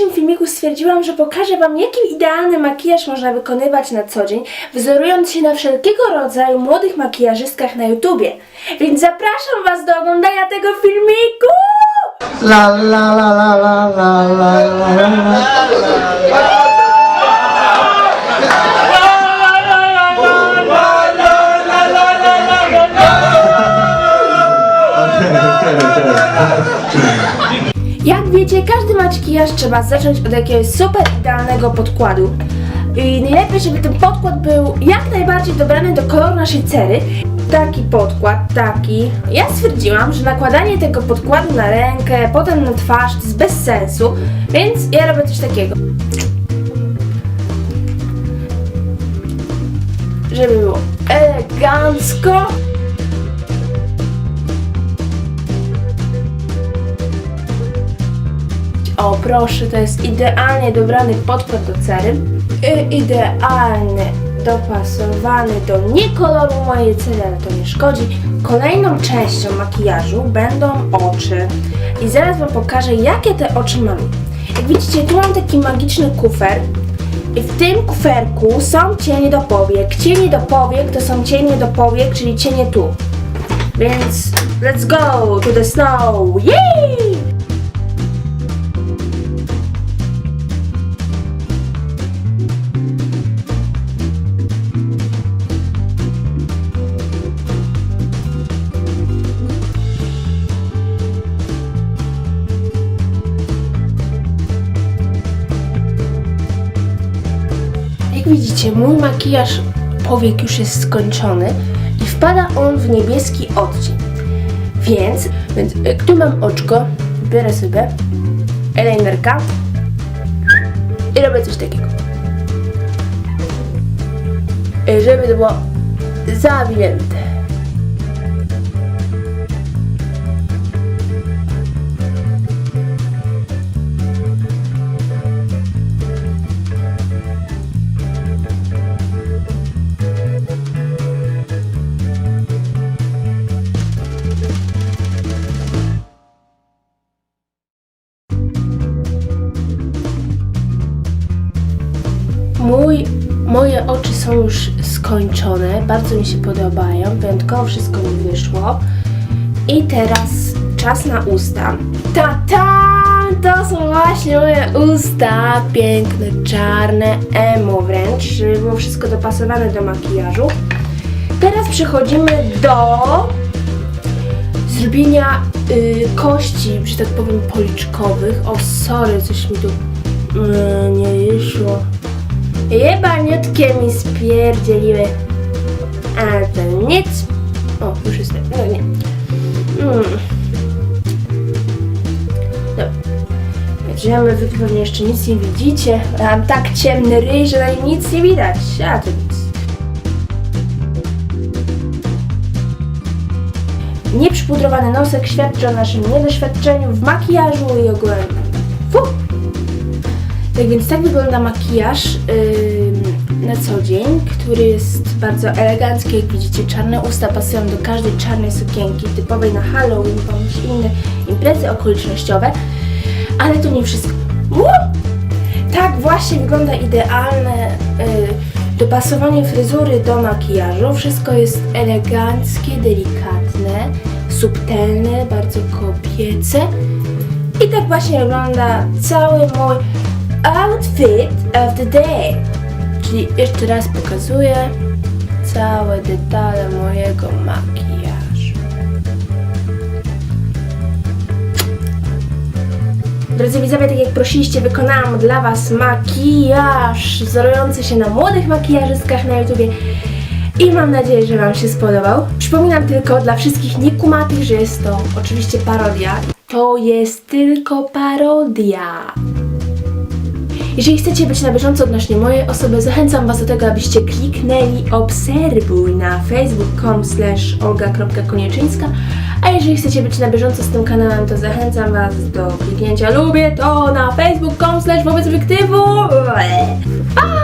dzisiejszym filmiku stwierdziłam, że pokażę Wam, jaki idealny makijaż można wykonywać na co dzień, wzorując się na wszelkiego rodzaju młodych makijażystkach na YouTubie. Więc zapraszam Was do oglądania tego filmiku! La la la la la la la la la Jak wiecie, każdy makijaż trzeba zacząć od jakiegoś super idealnego podkładu. I najlepiej, żeby ten podkład był jak najbardziej dobrany do koloru naszej cery. Taki podkład, taki. Ja stwierdziłam, że nakładanie tego podkładu na rękę, potem na twarz to jest bez sensu, więc ja robię coś takiego. Żeby było elegancko. O proszę, to jest idealnie dobrany podkład do cery. I idealny, dopasowany do nie koloru mojej cery, ale to nie szkodzi. Kolejną częścią makijażu będą oczy. I zaraz Wam pokażę, jakie te oczy mam. Jak widzicie, tu mam taki magiczny kufer. I w tym kuferku są cienie do powiek. Cienie do powiek to są cienie do powiek, czyli cienie tu. Więc let's go to the snow! Yay! Widzicie, mój makijaż powiek już jest skończony i wpada on w niebieski odcień. Więc, więc y, tu mam oczko, biorę sobie eyelinerka i robię coś takiego. Y, Żeby to było zawinięte. Moje oczy są już skończone, bardzo mi się podobają, wyjątkowo wszystko mi wyszło. I teraz czas na usta. Ta ta! To są właśnie moje usta, piękne, czarne, emo wręcz, żeby było wszystko dopasowane do makijażu. Teraz przechodzimy do zrobienia y, kości, że tak powiem, policzkowych. O, sorry, coś mi tu y, nie wyszło. Jebaniutkie mi spierdzieliły. A to nic. O, już jestem. No nie. Mm. Dobra. Bierzemy, wy pewnie jeszcze nic nie widzicie. Mam tak ciemny ryj, że na nim nic nie widać. A to nic. Nieprzypudrowany nosek świadczy o naszym niedoświadczeniu w makijażu i ogóle. Fuh. Tak więc tak wygląda makijaż ym, na co dzień, który jest bardzo elegancki. Jak widzicie, czarne usta pasują do każdej czarnej sukienki, typowej na Halloween bądź inne imprezy okolicznościowe. Ale to nie wszystko. Tak właśnie wygląda idealne y, dopasowanie fryzury do makijażu. Wszystko jest eleganckie, delikatne, subtelne, bardzo kobiece. I tak właśnie wygląda cały mój outfit of the day. Czyli jeszcze raz pokazuję całe detale mojego makijażu. Drodzy widzowie, tak jak prosiliście, wykonałam dla Was makijaż wzorujący się na młodych makijażystkach na YouTubie i mam nadzieję, że Wam się spodobał. Przypominam tylko dla wszystkich niekumatych, że jest to oczywiście parodia. To jest tylko parodia. Jeżeli chcecie być na bieżąco odnośnie mojej osoby, zachęcam Was do tego, abyście kliknęli obserwuj na facebook.com olga.konieczyńska a jeżeli chcecie być na bieżąco z tym kanałem, to zachęcam Was do kliknięcia lubię to na facebook.com wobec obiektywu. Pa!